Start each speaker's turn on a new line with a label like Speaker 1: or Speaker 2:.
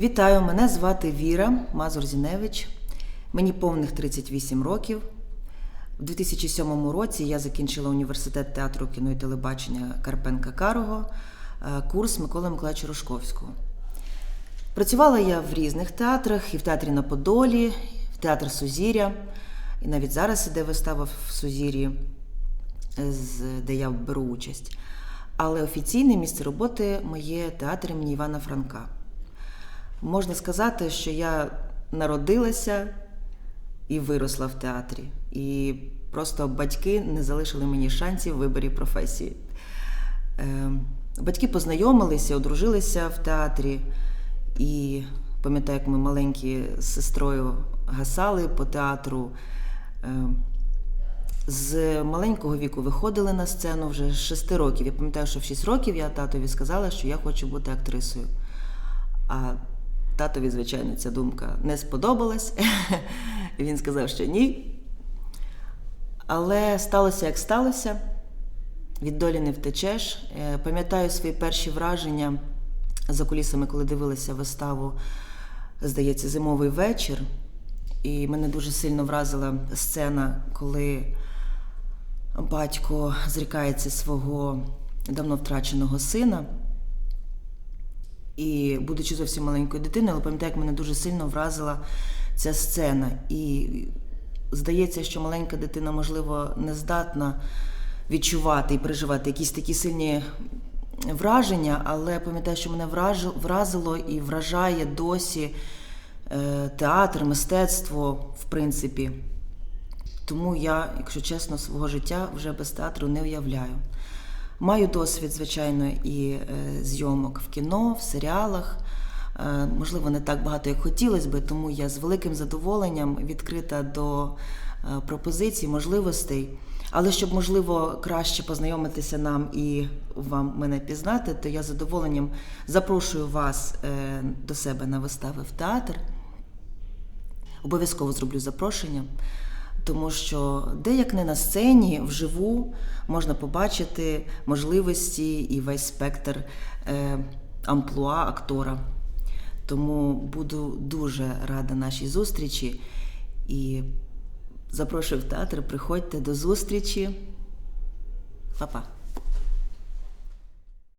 Speaker 1: Вітаю, мене звати Віра Мазур Зіневич. Мені повних 38 років. У 2007 році я закінчила університет театру кіно і телебачення Карпенка Карого, е, курс Миколи Миколаївича Рожковського. Працювала я в різних театрах, і в театрі на Подолі, в театр Сузір'я, і навіть зараз іде вистава в Сузір'ї, де я беру участь. Але офіційне місце роботи моє театр імені Івана Франка. Можна сказати, що я народилася і виросла в театрі. І просто батьки не залишили мені шансів в виборі професії. Е, Батьки познайомилися, одружилися в театрі. І пам'ятаю, як ми маленькі з сестрою гасали по театру. Е, З маленького віку виходили на сцену вже з 6 років. Я пам'ятаю, що в 6 років я татові сказала, що я хочу бути актрисою. А татові, звичайно, ця думка не сподобалась. Він сказав, що ні. Але сталося, як сталося. Від долі не втечеш. Е, Пам'ятаю свої перші враження за кулісами, коли дивилася виставу, здається, зимовий вечір. І мене дуже сильно вразила сцена, коли батько зрікається свого давно втраченого сина. І будучи зовсім маленькою дитиною, але пам'ятаю, як мене дуже сильно вразила ця сцена. І здається, що маленька дитина, можливо, не здатна відчувати і переживати якісь такі сильні враження, але пам'ятаю, що мене вразило і вражає досі е, театр, мистецтво, в принципі. Тому я, якщо чесно, свого життя вже без театру не уявляю. Маю досвід, звичайно, і е, зйомок в кіно, в серіалах. Е, можливо, не так багато, як хотілося би, тому я з великим задоволенням відкрита до е, пропозицій, можливостей. Але щоб, можливо, краще познайомитися нам і вам мене пізнати, то я з задоволенням запрошую вас до себе на вистави в театр. Обов'язково зроблю запрошення, тому що де як не на сцені, вживу можна побачити можливості і весь спектр е, амплуа актора. Тому буду дуже рада нашій зустрічі і запрошую в театр. Приходьте до зустрічі. Па-па.